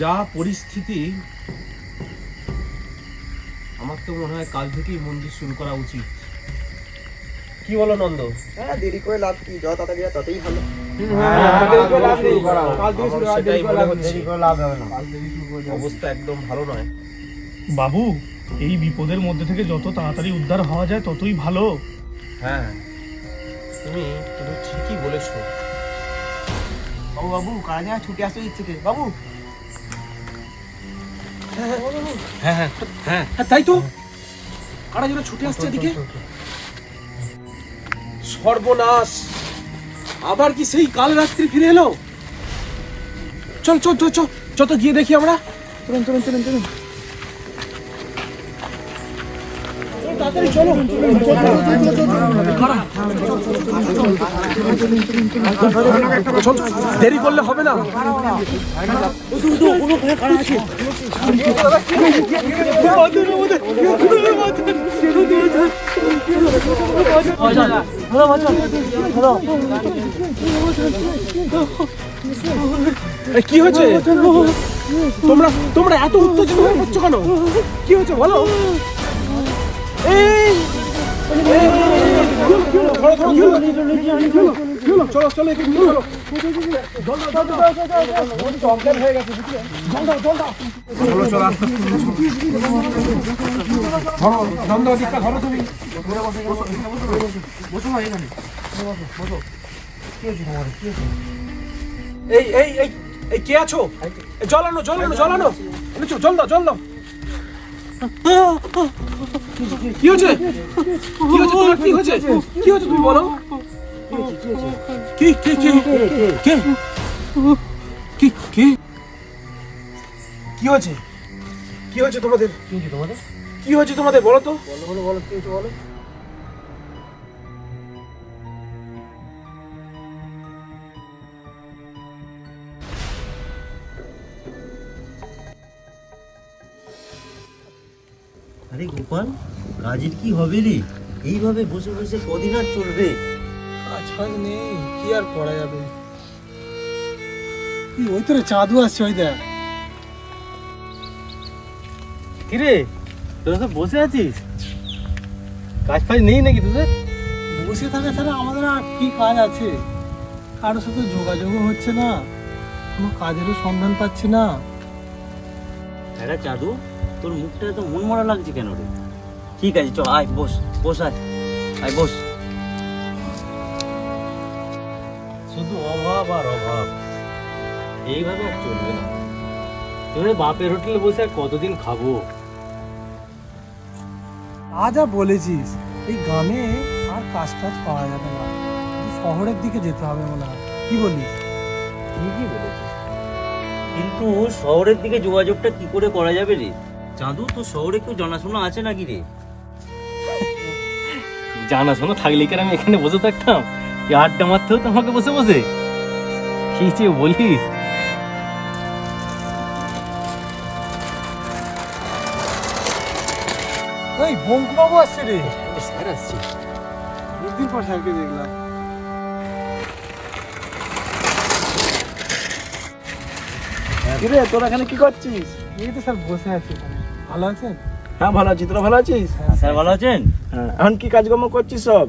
যা পরিস্থিতি আমার তো মনে হয় কাল থেকেই মন্দির শুরু করা উচিত। কি বলো নন্দ? হ্যাঁ দেরি করে লাভ কি? যত তাড়াতাড়ি ততই ভালো। সেটাই মনে হচ্ছে। অবস্থা একদম ভালো নয়। বাবু এই বিপদের মধ্যে থেকে যত তাড়াতাড়ি উদ্ধার হওয়া যায় ততই ভালো। হ্যাঁ তুমি তুমি ঠিকই বলেছ। বাবু বাবু কাজে ছুটি আসতে ইচ্ছে কে? বাবু। হ্যাঁ হ্যাঁ হ্যাঁ। হ্যাঁ তাই তো। কারা যেন ছুটে আসছে এদিকে? সর্বনাশ। আবার কি সেই কাল রাত্রি ফিরে এলো? চল চল চল চল। যত গিয়ে দেখি আমরা। চলুন চলুন চলুন চলুন। দেরি করলে হবে না। কি হয়েছে? তোমরা তোমরা এত উত্তেজিত হয়ে পড়ছো কেন? কি হয়েছে? বলো। চলো চলো চলো জল দাও, জল দাও। বডি তো অজ্ঞান হয়ে গেছে, বুঝলে? জল দাও, জল দাও। চলো, চলো, আস্তে আস্তে চলো। ধরো, নন্দ, দিকটা ধরো তুমি। এই এই এই কে আছো আনো জল আনো জল দাও জল দাও কি হয়েছে? কি হয়েছে তোমার কি হয়েছে? কি হয়েছে তুমি বলো? কি, কে কে কে? কি কে? কি হয়েছে? কি হয়েছে তোমাদের? কি হয়েছে তোমাদের? কি হয়েছে তোমাদের বলো তো। বলো বলো বলো কি হয়েছে বলো গোপাল কাজের কি হবে রে? এইভাবে বসে বসে কদিন আর চলবে? কাজ ফাজ নেই কি আর করা যাবে? এই ওই তো রে চাঁদু আসছে ওই দেখ। কিরে তোরা তো বসে আছিস? কাজ ফাজ নেই নাকি তোদের? বসে থাকা ছাড়া আমাদের আর কি কাজ আছে? কারোর সাথে যোগাযোগও হচ্ছে না কোনো কাজেরও সন্ধান পাচ্ছি না। একটা চাঁদু তোর মুখটা এত মন মরা লাগছে কেন রে? ঠিক আছে চ আয় বস বস আয় আয় বস। শুধু অভাব আর অভাব এইভাবে আর চলবে না। তোর বাপের হোটেলে বসে আর কতদিন খাব? আজ আর বলেছিস এই গ্রামে আর কাজ টাজ পাওয়া যাবে না। শহরের দিকে যেতে হবে মনে হয়। কি বলিস? ঠিকই বলেছিস। কিন্তু শহরের দিকে যোগাযোগটা কি করে করা যাবে রে? চাঁদু তো শহরে কেউ জানাশোনা আছে নাকি রে? জানাশোনা থাকলে কি আমি এখানে বসে থাকতাম? এই আড্ডা মারতে হতো আমাকে বসে বসে? কি যে বলিস? ওই বঙ্কুবাবু আসছে রে। স্যার আসছে। একদিন পর স্যারকে দেখলাম। কিরে তোরা এখানে কি করছিস? এই তো স্যার বসে আছি। ভালো আছেন? হ্যাঁ ভালো আছি। তোরা ভালো আছিস? স্যার ভালো আছেন? হ্যাঁ এখন কি কাজকর্ম করছিস সব?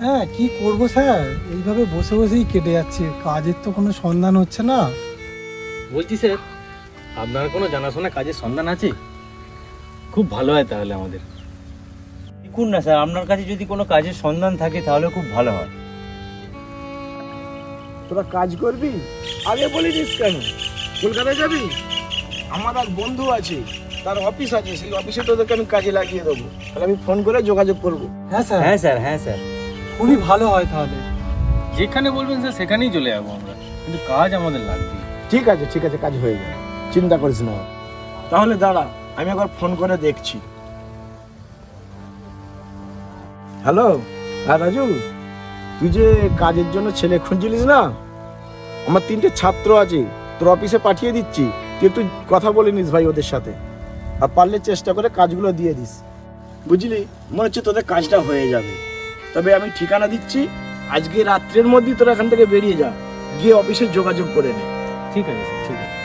হ্যাঁ কি করব স্যার? এইভাবে বসে বসেই কেটে যাচ্ছে। কাজের তো কোনো সন্ধান হচ্ছে না। বলছি স্যার আপনার কোনো জানাশোনা কাজের সন্ধান আছে? খুব ভালো হয় তাহলে আমাদের। দেখুন না স্যার আপনার কাছে যদি কোনো কাজের সন্ধান থাকে তাহলে খুব ভালো হয়। তোরা কাজ করবি? আগে বলিনিস কেন? কলকাতায় যাবি? আমার এক বন্ধু আছে। তার অফিস আছে সেই অফিসে তোদেরকে আমি কাজে লাগিয়ে দেবো। তাহলে আমি ফোন করে যোগাযোগ করব। হ্যাঁ স্যার। হ্যাঁ স্যার হ্যাঁ স্যার। খুবই ভালো হয় তাহলে। যেখানে বলবেন স্যার সেখানেই চলে যাব আমরা। কিন্তু কাজ আমাদের লাগবে। ঠিক আছে ঠিক আছে কাজ হয়ে যাবে। চিন্তা করিস না। তাহলে দাঁড়া আমি একবার ফোন করে দেখছি। হ্যালো হ্যাঁ রাজু? তুই যে কাজের জন্য ছেলে খুঁজছিলিস না? আমার তিনটে ছাত্র আছে তোর অফিসে পাঠিয়ে দিচ্ছি। তুই একটু কথা বলে নিস ভাই ওদের সাথে। আর পারলে চেষ্টা করে কাজগুলো দিয়ে দিস। বুঝলি? মনে হচ্ছে তোদের কাজটা হয়ে যাবে। তবে আমি ঠিকানা দিচ্ছি আজকে রাত্রের মধ্যেই তোরা এখান থেকে বেরিয়ে যা। গিয়ে অফিসে যোগাযোগ করে নে। ঠিক আছে স্যার ঠিক আছে।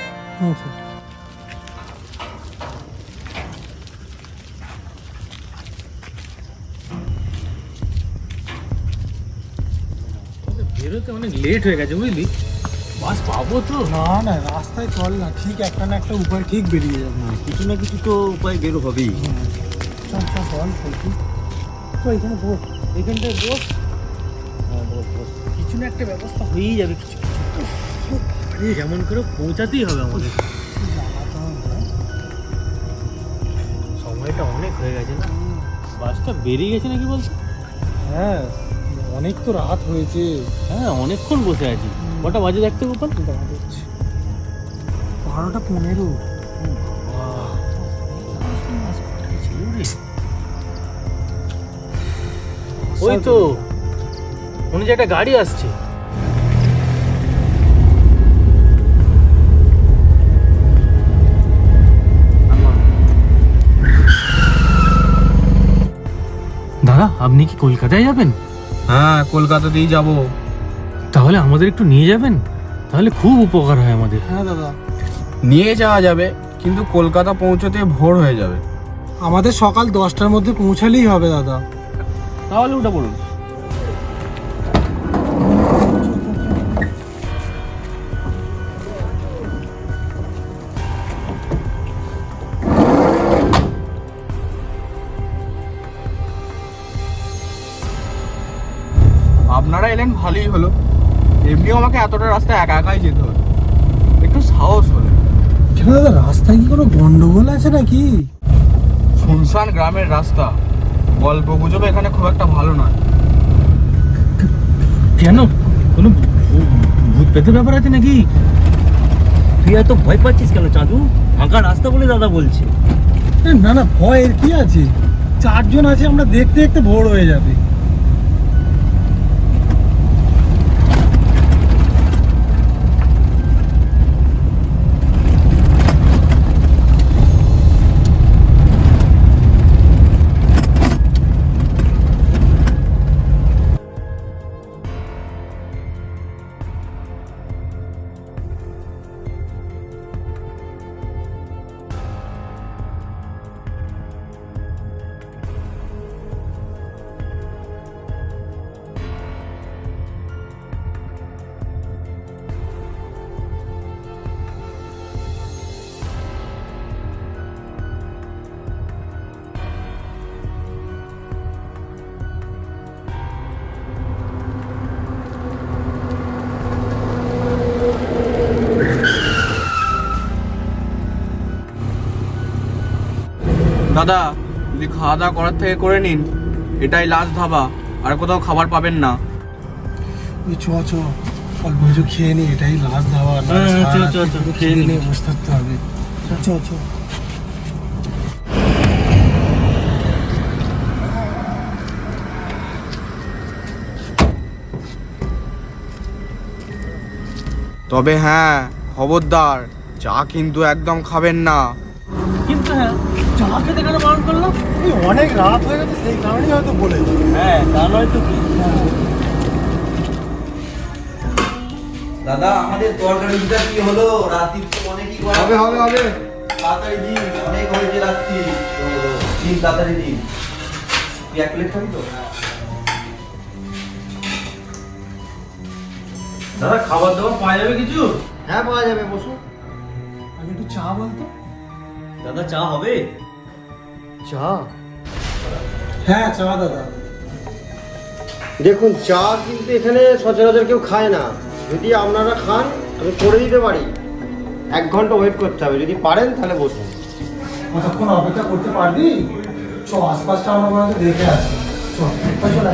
তবে বেরোতে অনেক লেট হয়ে গেছে বুঝলি? বাস পাবো তো? না না রাস্তায় চল না ঠিক একটা না একটা উপায় ঠিক বেরিয়ে যাবে। না কিছু না কিছু তো উপায় বের হবেই। চল চল চল বলছি তো এখানে বস এখানটায় বস। কিছু না একটা ব্যবস্থা হয়েই যাবে কিছু আরে যেমন করে পৌঁছাতেই হবে আমাদের। সময়টা অনেক হয়ে গেছে না? বাসটা বেরিয়ে গেছে নাকি বলছো? হ্যাঁ অনেক তো রাত হয়েছে। হ্যাঁ অনেকক্ষণ বসে আছি। কটা বাজে দেখতে গোপাল? বারোটা পনেরো। ওই তো মনে হচ্ছে একটা গাড়ি আসছে। দাদা আপনি কি কলকাতায় যাবেন? হ্যাঁ কলকাতাতেই যাব। তাহলে আমাদের একটু নিয়ে যাবেন? তাহলে খুব উপকার হয় আমাদের। হ্যাঁ দাদা। নিয়ে যাওয়া যাবে কিন্তু কলকাতা পৌঁছতে ভোর হয়ে যাবে। আমাদের সকাল দশটার মধ্যে পৌঁছালেই হবে দাদা। তাহলে ওটা বলুন। আপনারা এলেন ভালোই হলো। এমনিও আমাকে এতটা রাস্তা একা একাই যেতে হলো একটু সাহস হলো। কেন দাদা রাস্তায় কি কোনো গন্ডগোল আছে নাকি? শুনশান গ্রামের রাস্তা। গল্প গুজবে এখানে খুব একটা ভালো নয়। কেন? কোনো ভূত পেতে ব্যাপার আছে নাকি? তুই এত ভয় পাচ্ছিস কেন চাঁদু? ফাঁকা রাস্তা বলে দাদা বলছে। না না ভয়ের কি আছে? চারজন আছে আমরা দেখতে দেখতে ভোর হয়ে যাবে। দাদা যদি খাওয়া দাওয়া করার থেকে করে নিন এটাই লাস্ট ধাবা আর কোথাও খাবার পাবেন না। ওই চ চ অল্প কিছু খেয়ে নি এটাই লাস্ট ধাবা হ্যাঁ, পুরো খেয়ে নিয়ে বসে থাকতে হবে। চ চ। তবে হ্যাঁ খবরদার চা কিন্তু একদম খাবেন না। কিন্তু হ্যাঁ খেতে কেন বারণ করলাম। এই অনেক রাত হয়ে গেছে সেই কারণেই হয়তো বলেছি হ্যাঁ তা নয় তো কি? দাদা আমাদের তরকারিটা কি হলো? রাত্রি তো অনেকই করা হবে হবে হবে। তাড়াতাড়ি দিন অনেক হয়েছে রাত্রি। দিন তাড়াতাড়ি দিন। তুই এক প্লেট খাবি তো? দাদা খাবার দাবার পাওয়া যাবে কিছু? হ্যাঁ পাওয়া যাবে বসু। আগে একটু চা বলতো। দাদা চা হবে? চা? হ্যাঁ চা দাদা। দেখুন চা কিন্তু এখানে সচরাচর কেউ খায় না। যদি আপনারা খান আমি করে দিতে পারি। এক ঘণ্টা ওয়েট করতে হবে। যদি পারেন তাহলে বসুন। কতক্ষণ অপেক্ষা করতে পারবি? চ আশপাশটা আমরা মনে দেখে আসি। চল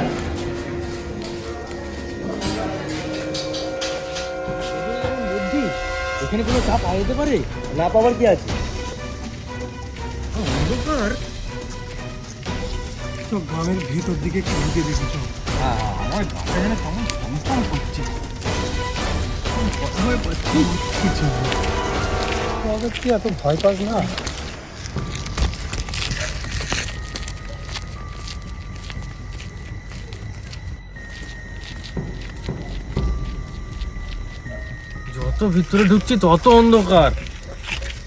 এখানে কোনো চা পাওয়া যেতে পারে? না পাওয়ার কি আছে? অন্ধকার। চ গ্রামের ভিতর দিকে একটু ঢুকে দেখি আমার গাটা যেন কেমন সংস্থান করছে। তবে কি এত ভয় পাস না? যত ভিতরে ঢুকছি তত অন্ধকার।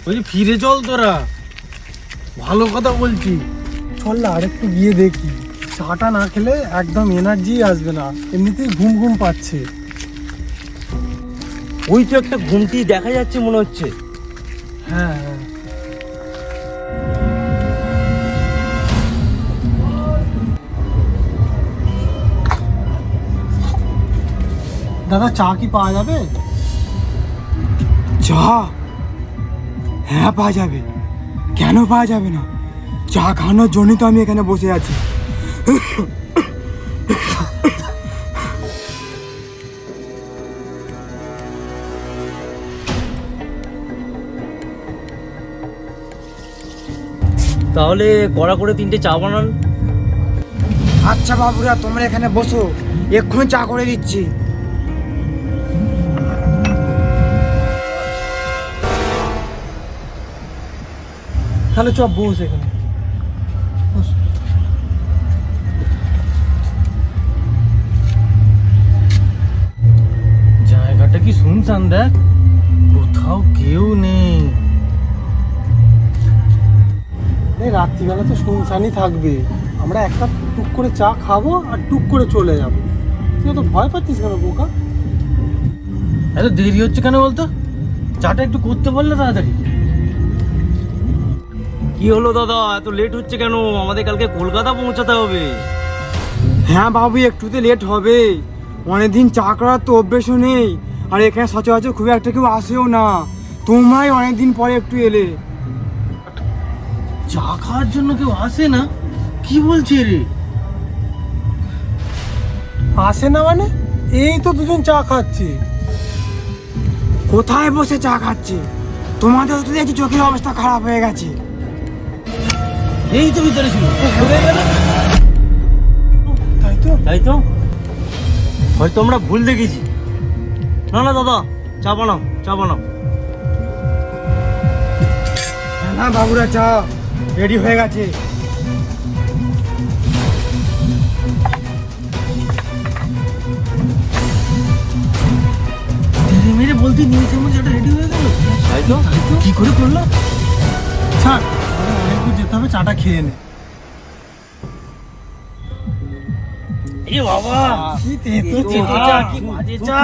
ওই ফিরে চল তোরা। ভালো কথা বলছি। চল না আরেকটু গিয়ে দেখি। চাটা না খেলে একদম এনার্জি আসবে না। এমনিতেই ঘুম ঘুম পাচ্ছে। ওই তো একটা ঘুমটি দেখা যাচ্ছে মনে হচ্ছে। হ্যাঁ হ্যাঁ। দাদা চা কি পাওয়া যাবে? চা? হ্যাঁ পাওয়া যাবে। কেন পাওয়া যাবে না? চা খাওয়ানোর জন্যই তো আমি এখানে বসে আছি। তাহলে কড়া করে তিনটে চা বানান। আচ্ছা বাবুরা তোমরা এখানে বসো। এক্ষুনি চা করে দিচ্ছি। তাহলে চ বস এখানে। কি শুনছান দেখ? কোথাও কেউ নেই। এই রাত্রিবেলা তো শুনশানই থাকবে। আমরা একটা টুক করে চা খাব আর টুক করে চলে যাব। তুই তো ভয় পাচ্ছিস কেন বোকা? এত দেরি হচ্ছে কেন বলতো? চাটা একটু করতে পারলে তাড়াতাড়ি। কি হলো দাদা? এত লেট হচ্ছে কেন? আমাদের কালকে কলকাতা পৌঁছাতে হবে। হ্যাঁ বাবু একটুতে লেট হবে। অনেকদিন চা করার তো অভ্যেসও নেই। আর এখানে সচরাচর খুব একটা কেউ আসেও না। তোমরাই অনেকদিন পরে একটু এলে। চা খাওয়ার জন্য কেউ আসে না? কি বলছে রে? আসে না মানে? এই তো দুজন চা খাচ্ছে। কোথায় বসে চা খাচ্ছে? তোমাদের তো দেখছি চোখের অবস্থা খারাপ হয়ে গেছে। এই তো ভিতরে ছিল? তাই তো? তাই তো? হয়তো আমরা ভুল দেখেছি। না না দাদা চা বানাও চা বানাও। না বাবুরা চা রেডি হয়ে গেছে। মেরে বলতে নিয়েছে চাটা রেডি হয়ে গেল। তাই তো? কি করে করল? ছাড় যেতে হবে চাটা খেয়ে নে। এ বাবা কি তেতো তেতো চা। চা, কি বাজে চা।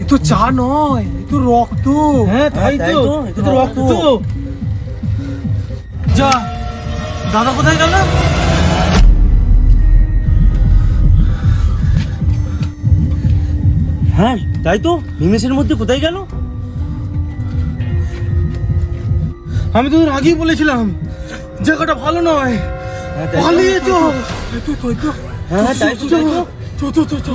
এ তো চা নয় এ তো রক্ত। হ্যাঁ তাই তাই তো তো, তো রক্ত। যা দাদা কোথায় গেল? হ্যাঁ তাই তো নিমেষের মধ্যে কোথায় গেল? আমি তো আগেই বলেছিলাম জায়গাটা ভালো নয়। পালিয়েছ এই তো তাই তো। হ্যাঁ তাই তো তাই তো।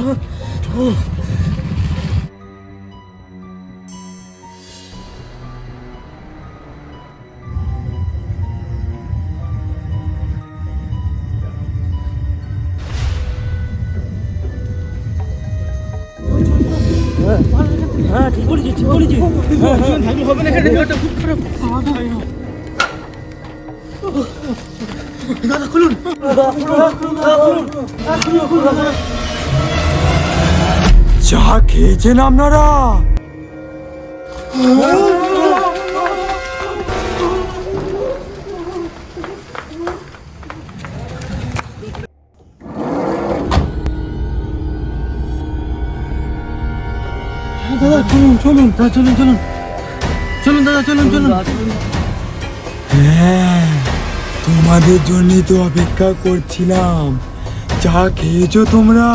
아, 뒷골이지, 뒷골이지. 이건 당구 화분에 가는 것도 훅 끌어. 아, 나요. 나나 콜론. 나 콜론. 나 콜론. 나 콜론. 나 콜론. চা খেয়েছেন আপনারা? দাদা চলুন চলুন দাদা চলুন চলুন। চলুন দাদা চলুন চলুন। হ্যাঁ তোমাদের জন্যই তো অপেক্ষা করছিলাম। চা খেয়েছো তোমরা?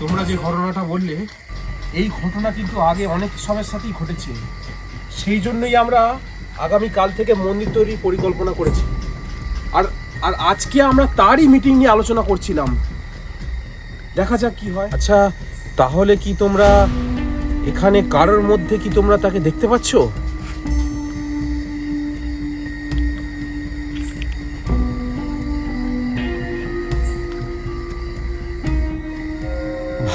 তোমরা যে ঘটনাটা বললে, এই ঘটনা কিন্তু আগে অনেক সবের সাথেই ঘটেছে। সেই জন্যই আমরা আগামী কাল থেকে মন্দির তৈরির পরিকল্পনা করেছি। আর আর আজকে আমরা তারই মিটিং নিয়ে আলোচনা করছিলাম। দেখা যাক কি হয়। আচ্ছা তাহলে কি তোমরা এখানে কারোর মধ্যে কি তোমরা তাকে দেখতে পাচ্ছো?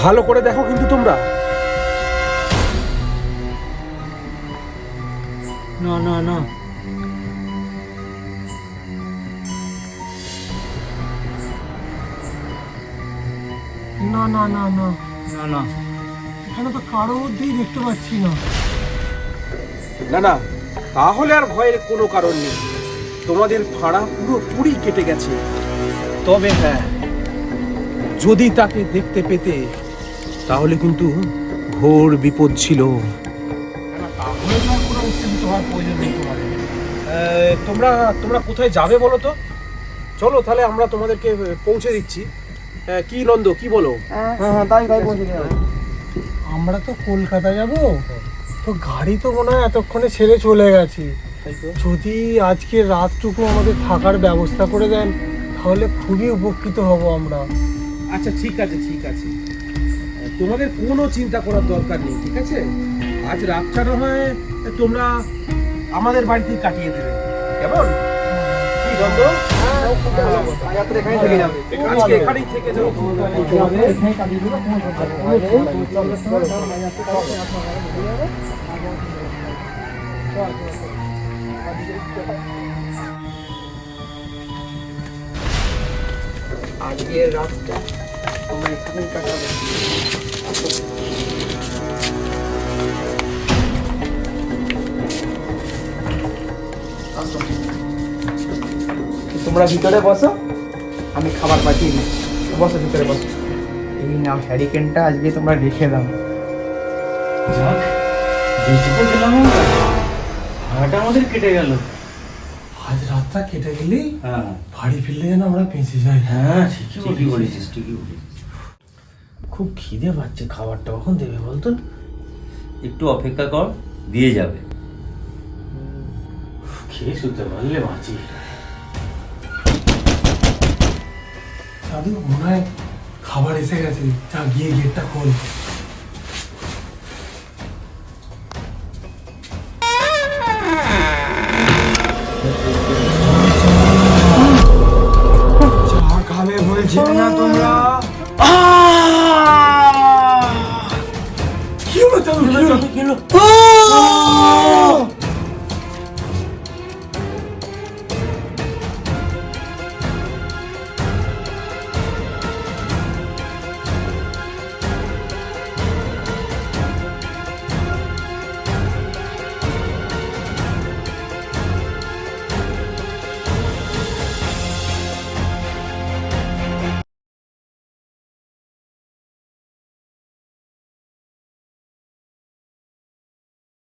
ভালো করে দেখো কিন্তু তোমরা। No, no, no. না না না না না না এখানে তো কারও মধ্যেই দেখতে পাচ্ছি না। না না তাহলে আর ভয়ের কোনো কারণ নেই। তোমাদের ভাড়া পুরোপুরি কেটে গেছে। তবে হ্যাঁ যদি তাকে দেখতে পেতে তাহলে কিন্তু ঘোর বিপদ ছিল। হওয়ার প্রয়োজন নেই তোমাদের। তোমরা তোমরা কোথায় যাবে বলো তো? চলো তাহলে আমরা তোমাদেরকে পৌঁছে দিচ্ছি। কি নন্দ কি বলো? আমরা তো কলকাতা যাব? তো গাড়ি তো মনে হয় এতক্ষণে ছেড়ে চলে গেছে। যদি আজকে রাতটুকু আমাদের থাকার ব্যবস্থা করে দেন তাহলে খুবই উপকৃত হব আমরা। আচ্ছা ঠিক আছে ঠিক আছে। তোমাদের কোনো চিন্তা করার দরকার নেই ঠিক আছে? আজ রাতটা না হয় তোমরা আমাদের বাড়িতে কাটিয়ে দেবে। কেমন? আজকে রাতটা তোমার এখানে কাটাবে। তোমরা ভিতরে বসো আমি খাবার পাঠিয়ে দিচ্ছি। বসো ভিতরে বসো। এই নাও হ্যারিকেনটা আজকে তোমরা রেখে দাও যাক যেটুকু গেলাম আমরা। ভাড়াটা আমাদের কেটে গেল। আজ রাতটা কেটে গেলেই হ্যাঁ। বাড়ি ফিরলে যেন আমরা বেঁচে যাই। হ্যাঁ ঠিকই বলেছিস ঠিকই বলেছিস। খুব খিদে পাচ্ছে খাবারটা কখন দেবে বলতো? একটু অপেক্ষা কর দিয়ে যাবে। খেয়ে শুতে পারলে বাঁচি। দাদু মনে হয় খাবার এসে গেছে। যা গিয়ে গেটটা খোল। তোমরা? কি হলো?